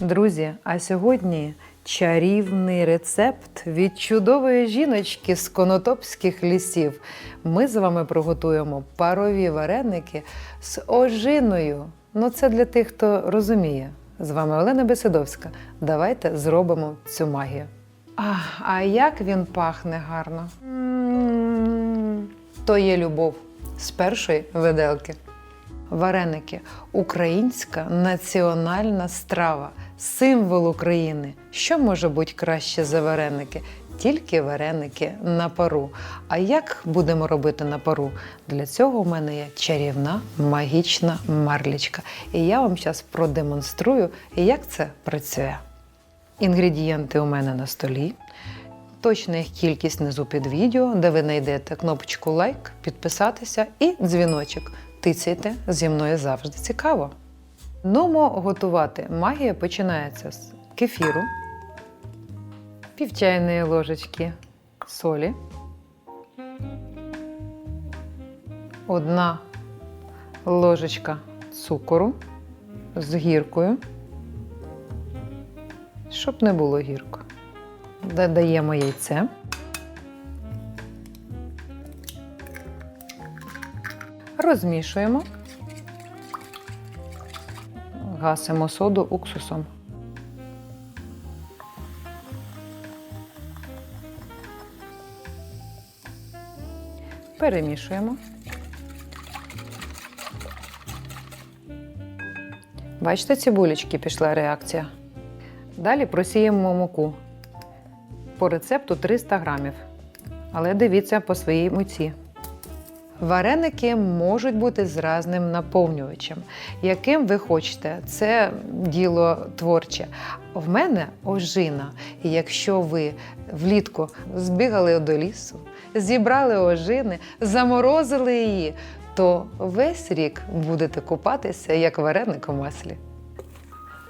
Друзі, а сьогодні чарівний рецепт від чудової жіночки з конотопських лісів. Ми з вами приготуємо парові вареники з ожиною. Ну, це для тих, хто розуміє. З вами Олена Беседовська. Давайте зробимо цю магію. А, а як він пахне гарно. М, То є любов з першої виделки. Вареники українська національна страва, символ України. Що може бути краще за вареники? Тільки вареники на пару. А як будемо робити на пару? Для цього в мене є чарівна магічна марлічка. І я вам зараз продемонструю, як це працює. Інгредієнти у мене на столі. Точна їх кількість внизу під відео, де ви знайдете кнопочку лайк, підписатися і дзвіночок. Тицяйте зі мною завжди цікаво. Нумо готувати. Магія починається з кефіру, пів чайної ложечки солі, одна ложечка цукору з гіркою, щоб не було гірко. Додаємо яйце. Розмішуємо. Гасимо соду уксусом. Перемішуємо. Бачите, цибулечки пішла реакція. Далі просіємо муку. По рецепту 300 грамів. Але дивіться по своїй муці. Вареники можуть бути з разним наповнювачем, яким ви хочете. Це діло творче. В мене ожина. І якщо ви влітку збігали до лісу, зібрали ожини, заморозили її, то весь рік будете купатися як вареник у маслі.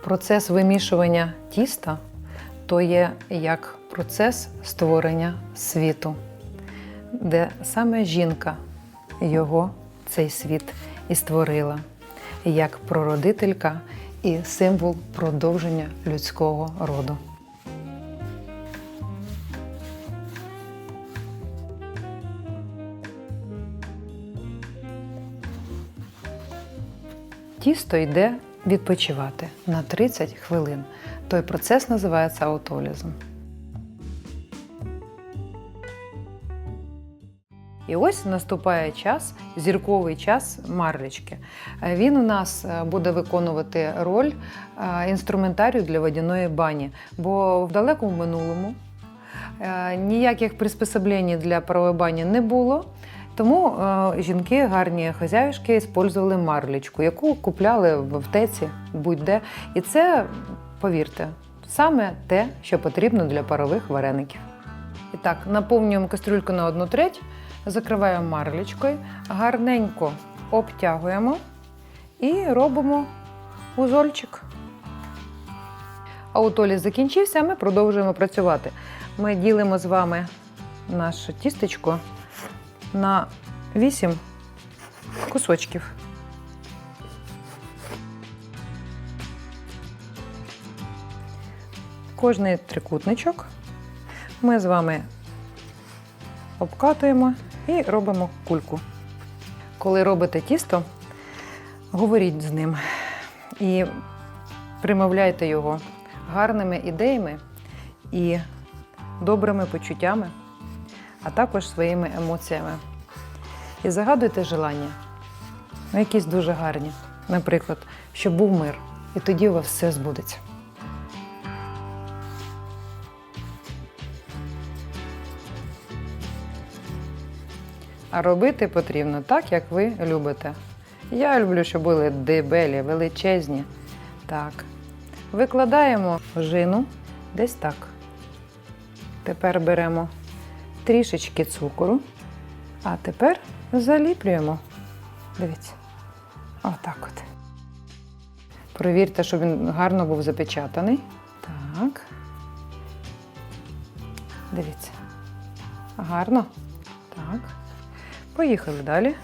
Процес вимішування тіста то є як процес створення світу, де саме жінка його цей світ і створила як прородителька і символ продовження людського роду. Тісто йде відпочивати на 30 хвилин. Той процес називається аутолізм. І ось наступає час, зірковий час марлечки. Е, Він у нас е, буде виконувати роль е, інструментарію для водяної бані, бо в далекому минулому ніяких приспособлень для парової бані не було. Тому жінки, гарні хазяюшки, використовували марлечку, яку купляли в аптеці будь-де. І це, повірте, саме те, що потрібно для парових вареників. І так, наповнюємо кастрюльку на одну треть, закриваємо марлечкою, гарненько обтягуємо і робимо узольчик. Аутоліз закінчився, ми продовжуємо працювати. Ми ділимо з вами наше тістечко на 8 кусочків. Кожний трикутничок ми з вами обкатуємо і робимо кульку. Коли робите тісто, говоріть з ним і примовляйте його гарними ідеями і добрими почуттями, а також своїми емоціями. І загадуйте желання, ну, якісь дуже гарні. Наприклад, щоб був мир, і тоді у вас все збудеться. А робити потрібно так, як ви любите. Я люблю, щоб були дебелі, величезні. Так. Викладаємо жину десь так. Тепер беремо трішечки цукору, а тепер заліплюємо. Дивіться. Отак от. Провірте, щоб він гарно був запечатаний. Так. Дивіться. Гарно. Поїхали далі.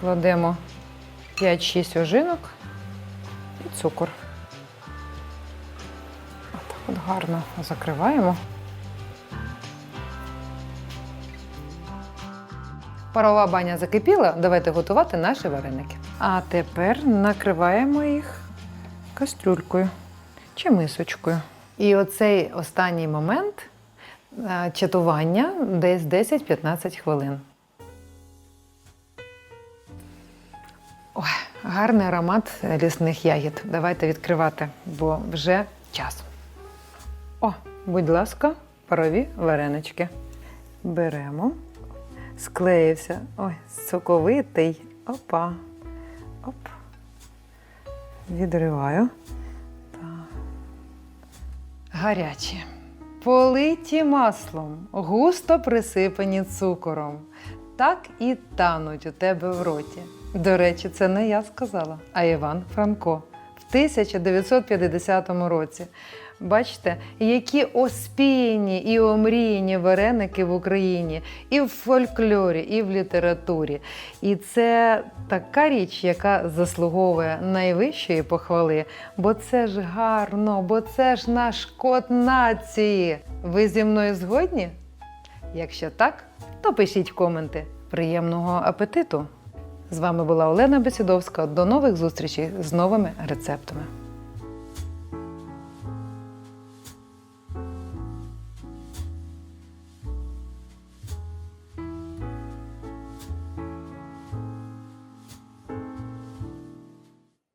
Кладемо 5-6 ожинок і цукор. Отак от гарно закриваємо. Парова баня закипіла, давайте готувати наші вареники. А тепер накриваємо їх кастрюлькою чи мисочкою. І оцей останній момент е, чатування десь 10-15 хвилин. Ой, гарний аромат лісних ягід. Давайте відкривати, бо вже час. О, будь ласка, парові варенички. Беремо. Склеївся. Ой, соковитий. Опа. Оп. Відриваю. Гарячі. Политі маслом, густо присипані цукором. Так і тануть у тебе в роті. До речі, це не я сказала, а Іван Франко в 1950 році. Бачите, які оспіяні і омріяні вареники в Україні, і в фольклорі, і в літературі. І це така річ, яка заслуговує найвищої похвали, бо це ж гарно, бо це ж наш код нації. Ви зі мною згодні? Якщо так, то пишіть коменти. Приємного апетиту! З вами була Олена Бесідовська. До нових зустрічей з новими рецептами.